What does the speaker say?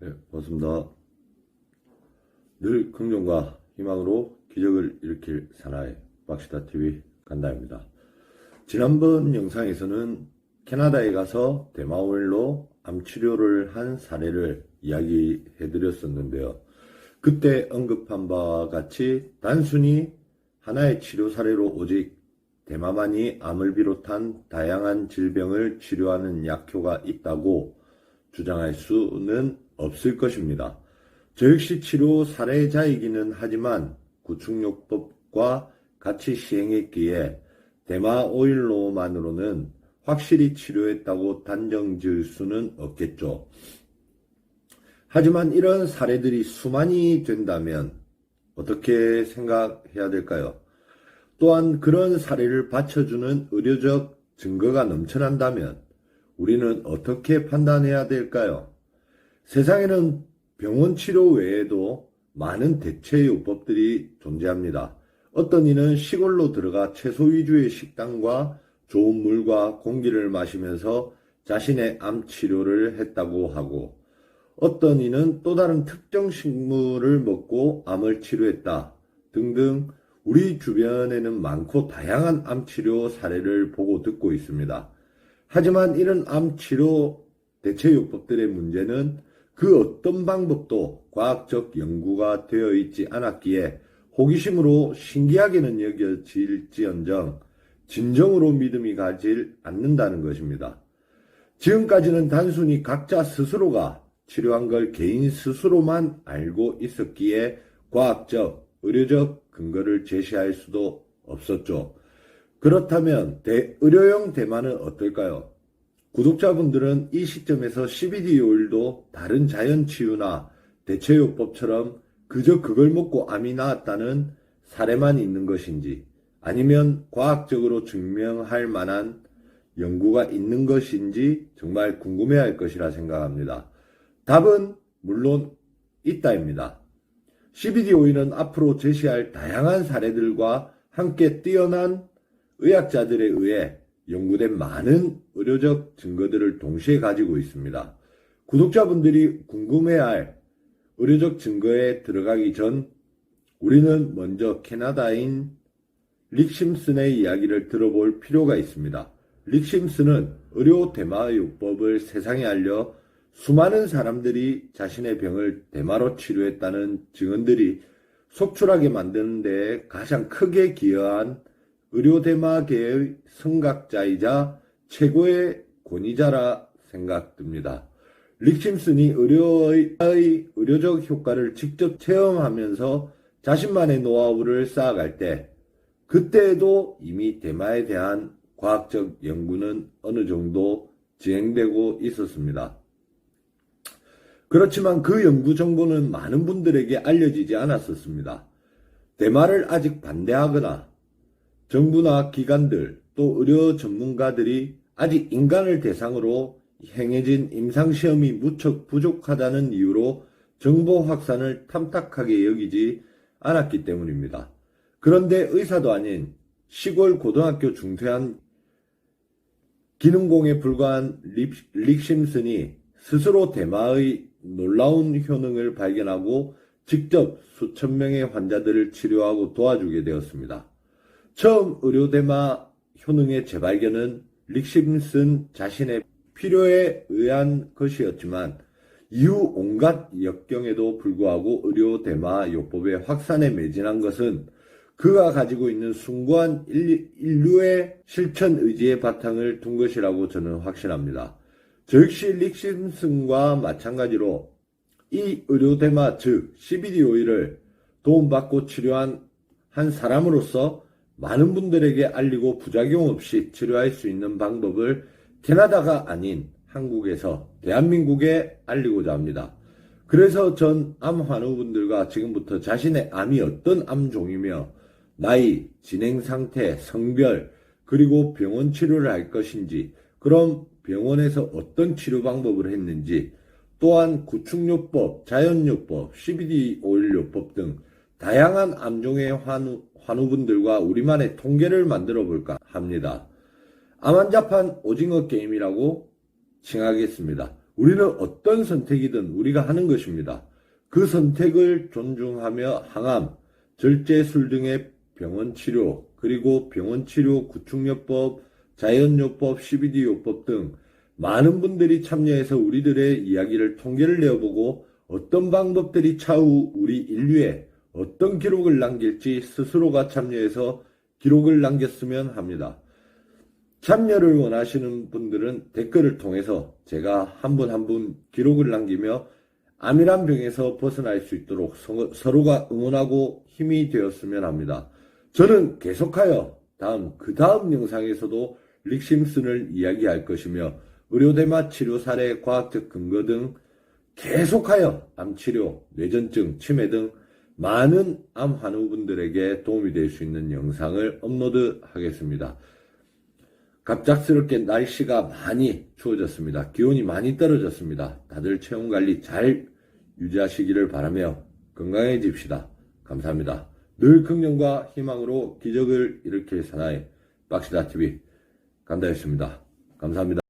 네, 반갑습니다. 늘 긍정과 희망으로 기적을 일으킬 사나이 박시다 TV 간다입니다. 지난번 영상에서는 캐나다에 가서 대마오일로 암 치료를 한 사례를 이야기해 드렸었는데요. 그때 언급한 바와 같이 단순히 하나의 치료 사례로 오직 대마만이 암을 비롯한 다양한 질병을 치료하는 약효가 있다고 주장할 수는 없을 것입니다. 저 역시 치료 사례자이기는 하지만 구충요법과 같이 시행했기에 대마 오일로만으로는 확실히 치료했다고 단정 지을 수는 없겠죠. 하지만 이런 사례들이 수만이 된다면 어떻게 생각해야 될까요? 또한 그런 사례를 받쳐주는 의료적 증거가 넘쳐난다면 우리는 어떻게 판단해야 될까요? 세상에는 병원 치료 외에도 많은 대체 요법들이 존재합니다. 어떤 이는 시골로 들어가 채소 위주의 식단과 좋은 물과 공기를 마시면서 자신의 암 치료를 했다고 하고 어떤 이는 또 다른 특정 식물을 먹고 암을 치료했다 등등 우리 주변에는 많고 다양한 암 치료 사례를 보고 듣고 있습니다. 하지만 이런 암 치료 대체요법들의 문제는 그 어떤 방법도 과학적 연구가 되어 있지 않았기에 호기심으로 신기하게는 여겨질지언정 진정으로 믿음이 가질 않는다는 것입니다. 지금까지는 단순히 각자 스스로가 치료한 걸 개인 스스로만 알고 있었기에 과학적, 의료적 근거를 제시할 수도 없었죠. 그렇다면 대, 의료용 대만은 어떨까요? 구독자분들은 이 시점에서 CBD 오일도 다른 자연치유나 대체요법처럼 그저 그걸 먹고 암이 나았다는 사례만 있는 것인지 아니면 과학적으로 증명할 만한 연구가 있는 것인지 정말 궁금해할 것이라 생각합니다. 답은 물론 있다입니다. CBD 오일은 앞으로 제시할 다양한 사례들과 함께 뛰어난 의학자들에 의해 연구된 많은 의료적 증거들을 동시에 가지고 있습니다. 구독자분들이 궁금해할 의료적 증거에 들어가기 전 우리는 먼저 캐나다인 릭 심슨의 이야기를 들어볼 필요가 있습니다. 릭 심슨은 의료 대마요법을 세상에 알려 수많은 사람들이 자신의 병을 대마로 치료했다는 증언들이 속출하게 만드는 데 가장 크게 기여한 의료대마계의 성각자이자 최고의 권위자라 생각됩니다. 릭심슨이 의료의 의료적 효과를 직접 체험하면서 자신만의 노하우를 쌓아갈 때 그때에도 이미 대마에 대한 과학적 연구는 어느 정도 진행되고 있었습니다. 그렇지만 그 연구 정보는 많은 분들에게 알려지지 않았었습니다. 대마를 아직 반대하거나 정부나 기관들 또 의료 전문가들이 아직 인간을 대상으로 행해진 임상시험이 무척 부족하다는 이유로 정보 확산을 탐탁하게 여기지 않았기 때문입니다. 그런데 의사도 아닌 시골 고등학교 중퇴한 기능공에 불과한 릭, 릭 심슨이 스스로 대마의 놀라운 효능을 발견하고 직접 수천 명의 환자들을 치료하고 도와주게 되었습니다. 처음 의료대마 효능의 재발견은 릭심슨 자신의 필요에 의한 것이었지만 이후 온갖 역경에도 불구하고 의료대마 요법의 확산에 매진한 것은 그가 가지고 있는 숭고한 인류의 실천 의지의 바탕을 둔 것이라고 저는 확신합니다. 저 역시 릭심슨과 마찬가지로 이 의료대마 즉 CBD 오일을 도움받고 치료한 한 사람으로서 많은 분들에게 알리고 부작용 없이 치료할 수 있는 방법을 캐나다가 아닌 한국에서 대한민국에 알리고자 합니다. 그래서 전 암 환우분들과 지금부터 자신의 암이 어떤 암종이며 나이, 진행 상태, 성별, 그리고 병원 치료를 할 것인지, 그럼 병원에서 어떤 치료 방법을 했는지, 또한 구충요법, 자연요법, CBD 오일요법 등 다양한 암종의 환우, 환우분들과 우리만의 통계를 만들어 볼까 합니다. 암환자판 오징어 게임이라고 칭하겠습니다. 우리는 어떤 선택이든 우리가 하는 것입니다. 그 선택을 존중하며 항암, 절제술 등의 병원 치료, 그리고 병원 치료 구충요법, 자연요법, CBD요법 등 많은 분들이 참여해서 우리들의 이야기를 통계를 내어보고 어떤 방법들이 차후 우리 인류에 어떤 기록을 남길지 스스로가 참여해서 기록을 남겼으면 합니다. 참여를 원하시는 분들은 댓글을 통해서 제가 한 분 한 분 기록을 남기며 암이란 병에서 벗어날 수 있도록 서- 서로가 응원하고 힘이 되었으면 합니다. 저는 계속하여 다음 그 다음 영상에서도 릭심슨을 이야기할 것이며 의료대마 치료 사례, 과학적 근거 등 계속하여 암치료, 뇌전증, 치매 등 많은 암 환우분들에게 도움이 될 수 있는 영상을 업로드 하겠습니다. 갑작스럽게 날씨가 많이 추워졌습니다. 기온이 많이 떨어졌습니다. 다들 체온 관리 잘 유지하시기를 바라며 건강해집시다. 감사합니다. 늘 긍정과 희망으로 기적을 일으킬 사나이 박시다TV 간다였습니다. 감사합니다.